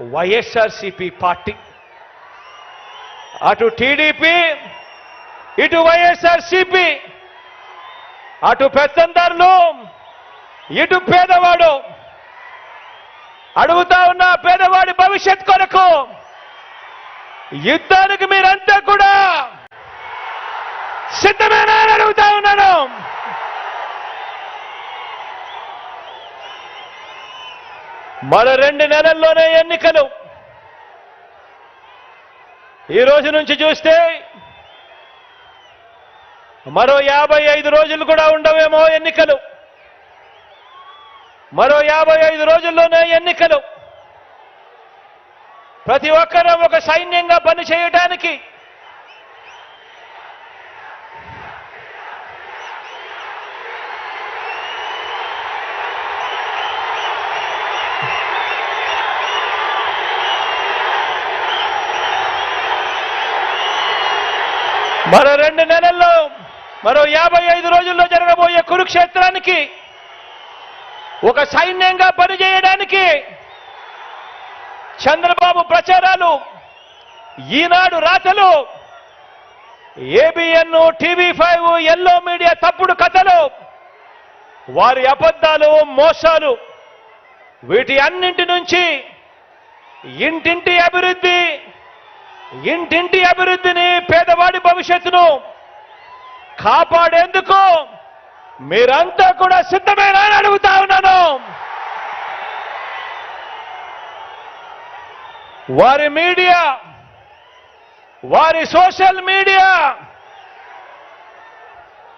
YSRCP party. అటు TDP ఇటు YSRCP అటు పెత్తందారులు ఇటు పేదవాడు. అడుగుతా ఉన్న పేదవాడి భవిష్యత్ కొరకు. యుద్ధానికి మీరంతా కూడా సిద్ధమేనా అడుగుతా ఉన్నాను. మరో రెండు నెలల్లోనే ఎన్నికలు. ఈ రోజు నుంచి చూస్తే మరో యాభై ఐదు రోజులు కూడా ఉండవేమో ఎన్నికలు. మరో యాభై ఐదు రోజుల్లోనే ఎన్నికలు. ప్రతి ఒక్కరూ ఒక సైన్యంగా పని మరో రెండు నెలల్లో మరో యాభై ఐదు రోజుల్లో జరగబోయే కురుక్షేత్రానికి ఒక సైన్యంగా పనిచేయడానికి చంద్రబాబు ప్రచారాలు ఈనాడు రాతలు ABN TV five yellow media తప్పుడు కథలు వారి అబద్ధాలు మోసాలు వీటి అన్నింటి నుంచి ఇంటింటి అభివృద్ధి ఇంటింటి అభివృద్ధిని పేదవాడి భవిష్యత్తును కాపాడేందుకు మీరంతా కూడా సిద్ధమేనా అని అడుగుతా ఉన్నాను. వారి మీడియా వారి సోషల్ మీడియా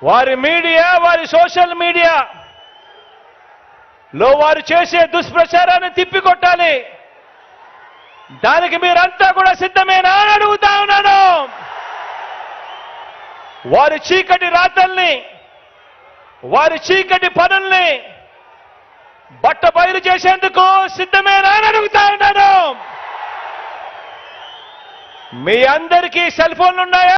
వారి మీడియా వారి సోషల్ మీడియా లో వారు చేసే దుష్ప్రచారాన్ని తిప్పికొట్టాలి. దానికి మీరంతా కూడా సిద్ధమే అని అడుగుతా ఉన్నాను వారి చీకటి రాతల్ని వారి చీకటి పనుల్ని బట్ట బయలు చేసేందుకు సిద్ధమేనని అడుగుతా ఉన్నాను మీ అందరికీ సెల్ ఫోన్లు ఉన్నాయా?